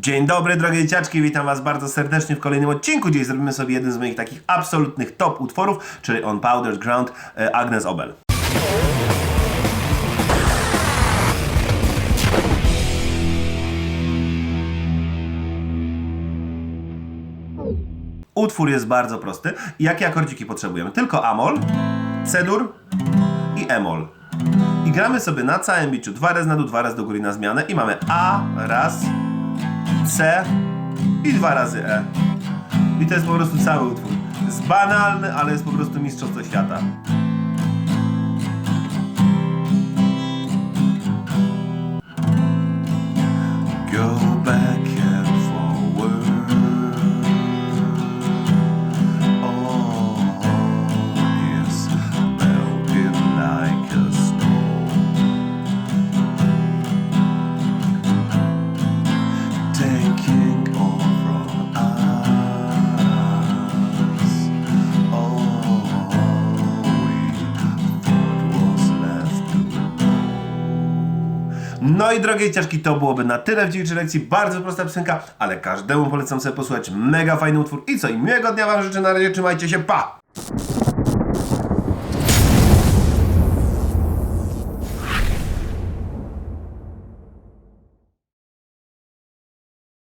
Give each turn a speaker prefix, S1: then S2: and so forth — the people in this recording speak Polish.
S1: Dzień dobry, drogie dzieciaczki, witam Was bardzo serdecznie w kolejnym odcinku. Dziś zrobimy sobie jeden z moich takich absolutnych top utworów, czyli On Powdered Ground e, Agnes Obel. Utwór jest bardzo prosty. Jakie akordziki potrzebujemy? Tylko amol, cedur i emol. I gramy sobie na całym biczu dwa razy na dół, dwa razy do góry na zmianę i mamy A raz, C i dwa razy E. I to jest po prostu cały utwór. Jest banalny, ale jest po prostu mistrzostwo świata. Go No i drogie ciężki, to byłoby na tyle w dzisiejszej lekcji. Bardzo prosta piosenka, ale każdemu polecam sobie posłuchać. Mega fajny utwór. I co? I miłego dnia Wam życzę. Na razie trzymajcie się. Pa!